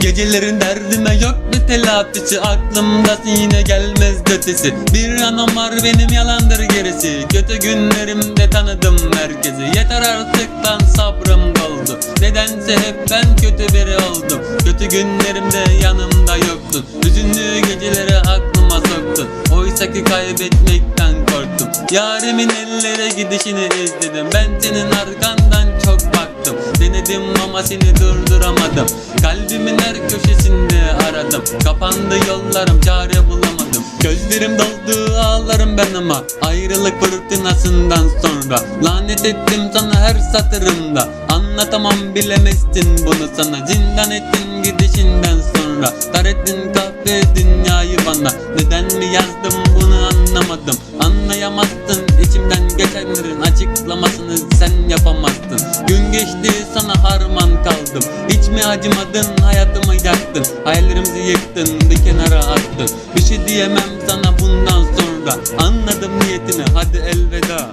Gecelerin derdime yok bir telafisi Aklımda yine gelmez ötesi. Bir anam var benim yalandır gerisi. Kötü günlerimde tanıdım herkesi. Yeter artık lan sabrım doldu. Nedense hep ben kötü biri oldum. Kötü günlerimde yanımda yoktun Hüzünlü geceleri aklıma soktun. Oysa ki kaybetmekten korktum. Yarimin ellere gidişini izledim. Ben senin arkandan çok baktım. Denedim ama seni durduramadım yollarım çare bulamadım. Gözlerim doldu ağlarım ben ama Ayrılık fırtınasından sonra Lanet ettim sana her satırımda. Anlatamam bilemezsin bunu sana. Zindan ettin gidişinden sonra. Dar ettin kahve dünyayı bana. Neden mi yazdım bunu anlamadım. Anlayamazsın içimden geçenlerin açıklamasını sen yapamazsın. Gün geçti sana harman kaldım Mi acımadın? Hayatımı yaktın. Hayallerimizi yıktın. Bir kenara attın. Bir şey diyemem sana bundan sonra. Anladım niyetini. Hadi elveda